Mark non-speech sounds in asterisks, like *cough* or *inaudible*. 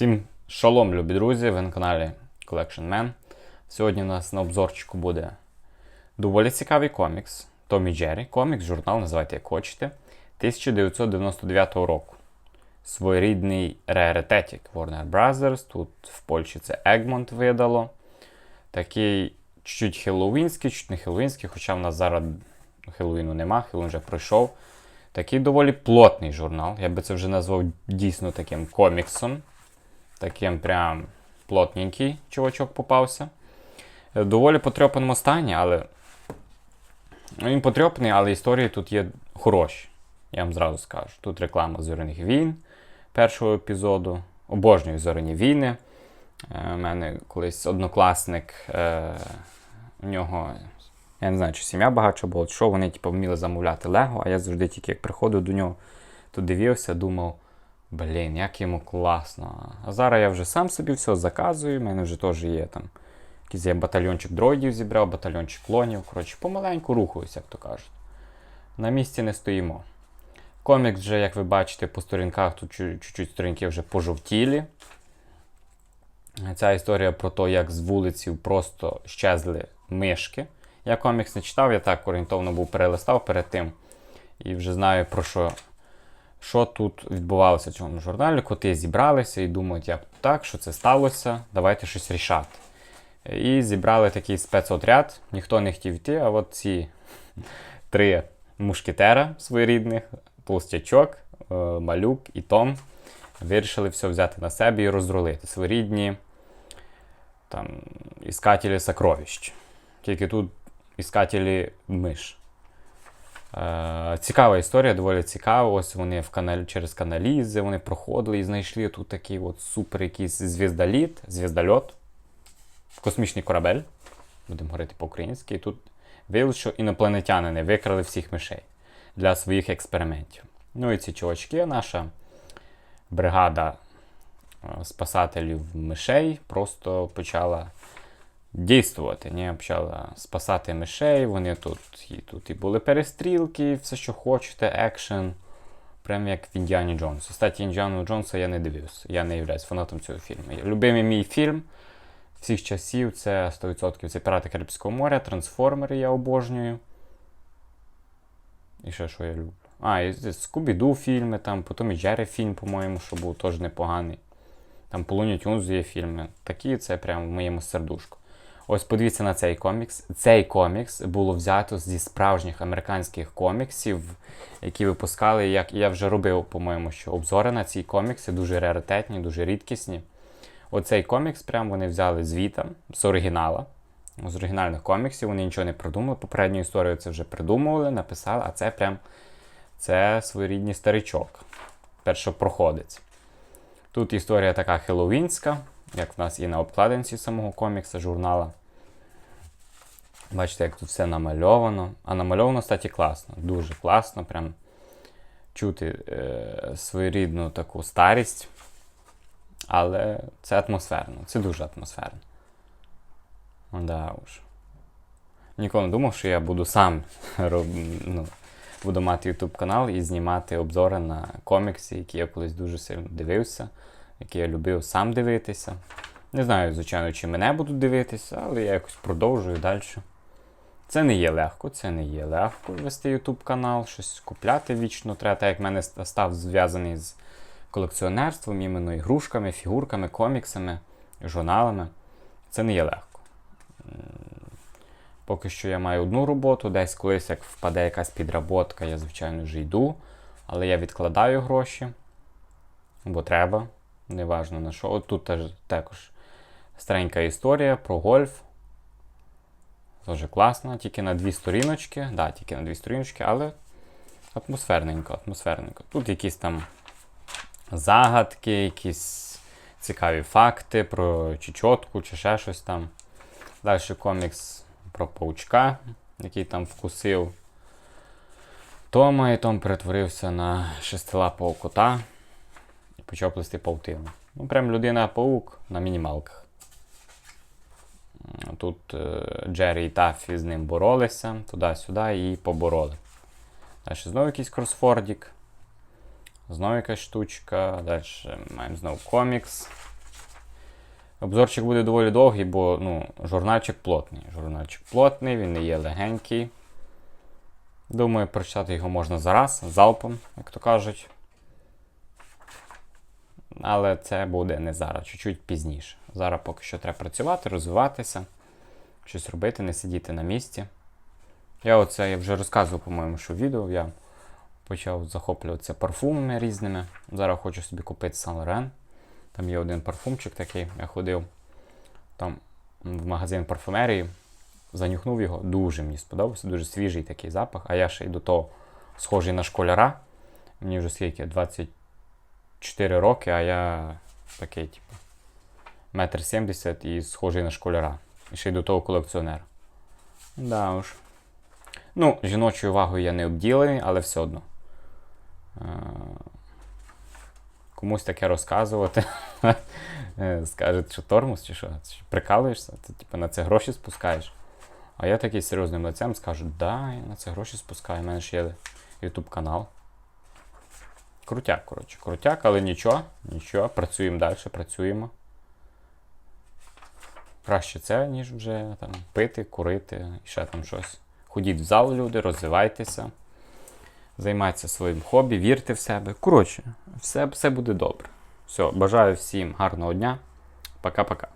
Всім шалом, любі друзі! Ви на каналі Collection Man. Сьогодні у нас на обзорчику буде доволі цікавий комікс Томі Джері. Комікс, журнал, називайте як хочете, 1999 року. Своєрідний раритетик Warner Brothers. Тут в Польщі це Egmont видало. Такий чуть-чуть хеллоуінський, чуть не хеллоуінський, хоча в нас зараз Хеллоуіну нема, Хеллоуін вже пройшов. Такий доволі плотний журнал. Я би це вже назвав дійсно таким коміксом. Таким прям плотненький чувачок попався. В доволі потрьопаному стані, але. Він потрьопаний, але історії тут є хороші. Я вам зразу скажу. Тут реклама зоряних війн першого епізоду. Обожнюю зоряні війни. У мене колись однокласник, е, у нього, я не знаю, чи сім'я багатша була, що вони типу, вміли замовляти Лего, а я завжди тільки як приходив до нього, то дивився, думав. Блін, як йому класно. А зараз я вже сам собі все заказую. У мене вже теж є там. Якийсь я батальйончик дроїдів зібрав, батальйончик клонів. Коротше, помаленьку рухаюсь, як то кажуть. На місці не стоїмо. Комікс вже, як ви бачите, по сторінках тут чуть-чуть сторінки вже пожовтілі. Ця історія про те, як з вулиці просто щезли мишки. Я комікс не читав, я так орієнтовно був перелистав перед тим. І вже знаю, про що що тут відбувалося в цьому журналі. Коти зібралися і думають, як так, що це сталося, давайте щось рішати. І зібрали такий спецотряд, ніхто не хотів йти, а от ці *laughs* три мушкетера своєрідних, толстячок, е, малюк і Том, вирішили все взяти на себе і розрулити своєрідні там, іскателі сокровищ. Тільки тут іскателі миш. Е, цікава історія, доволі цікава. Ось вони в каналі, через каналізи вони проходили і знайшли тут такий от супер якийсь звіздоліт, звіздольот, космічний корабель. Будемо говорити по-українськи. І тут виявилося, що інопланетянини викрали всіх мишей для своїх експериментів. Ну і ці чувачки, наша бригада е, спасателів мишей просто почала дійствувати. Ні? Почала спасати мишей. Вони тут і тут і були перестрілки, все, що хочете, екшен. Прям як в Індіані Джонсу. Кстати, Індіану Джонса я не дивився. Я не являюсь фанатом цього фільму. Любимий мій фільм всіх часів це 100% це Пірати Карибського моря, Трансформери я обожнюю. І ще що я люблю? А, і Скубі-Ду фільми, там, потім і Джері фільм, по-моєму, що був теж непоганий. Там по Луні Тюнзу є фільми. Такі це прям в моєму сердушку. Ось подивіться на цей комікс. Цей комікс було взято зі справжніх американських коміксів, які випускали, як я вже робив, по-моєму, що обзори на ці комікси дуже раритетні, дуже рідкісні. Оцей комікс прям вони взяли звітом, з оригінала. З оригінальних коміксів вони нічого не придумали. Попередню історію це вже придумували, написали, а це прям це своєрідний старичок. Першопроходець. Тут історія така хеллоуінська, як в нас і на обкладинці самого комікса, журнала. Бачите, як тут все намальовано. А намальовано, кстати, класно. Дуже класно. Прям чути е, своєрідну таку старість. Але це атмосферно. Це дуже атмосферно. Да уж. Ніколи не думав, що я буду сам *laughs* роб... ну, буду мати YouTube канал і знімати обзори на комікси, які я колись дуже сильно дивився, які я любив сам дивитися. Не знаю, звичайно, чи мене будуть дивитися, але я якось продовжую далі. Це не є легко, це не є легко вести YouTube канал, щось купляти вічно. Треба, так як в мене став зв'язаний з колекціонерством, іменно ігрушками, фігурками, коміксами, журналами. Це не є легко. Поки що я маю одну роботу, десь колись як впаде якась підработка, я, звичайно, вже йду. Але я відкладаю гроші, бо треба. Неважно на що. От тут теж, також старенька історія про гольф. Дуже класно, тільки на дві сторіночки. Да, тільки на дві сторіночки, але атмосферненько, атмосферненько. Тут якісь там загадки, якісь цікаві факти про чечотку чи ще щось там. Далі комікс про паучка, який там вкусив Тома, і Том перетворився на шестилапого кота і почав плести паутину. Ну, прям людина-паук на мінімалках. Тут е, Джері і Таффі з ним боролися туди-сюди і побороли. Далі знову якийсь кросфордік. Знову якась штучка. Далі маємо знову комікс. Обзорчик буде доволі довгий, бо ну, журнальчик плотний. Журнальчик плотний, він не є легенький. Думаю, прочитати його можна зараз, залпом, як то кажуть. Але це буде не зараз, чуть-чуть пізніше. Зараз поки що треба працювати, розвиватися, щось робити, не сидіти на місці. Я оце я вже розказував, по-моєму, що відео. Я почав захоплюватися парфумами різними. Зараз хочу собі купити Saint Laurent. Там є один парфумчик такий, я ходив там в магазин парфумерії, занюхнув його, дуже мені сподобався, дуже свіжий такий запах, а я ще й до того схожий на школяра. Мені вже скільки? 24 роки, а я такий, типу, метр сімдесят і схожий на школяра. І ще й до того колекціонер. Да уж. Ну, жіночою увагою я не обділений, але все одно. Е, Комусь таке розказувати. *laughs* Е, Скажуть, що тормоз чи що? Що, Прикалуєшся? Ти типу, на це гроші спускаєш. А я такий серйозним лицем скажу, да, я на це гроші спускаю. У мене ж є YouTube канал. Крутяк, коротше, крутяк, але нічого, нічого, працюємо далі, працюємо. Краще це, ніж вже там пити, курити і ще там щось. Ходіть в зал, люди, розвивайтеся, займайтеся своїм хобі, вірте в себе. Коротше, все, все буде добре. Все, бажаю всім гарного дня. Пока-пока.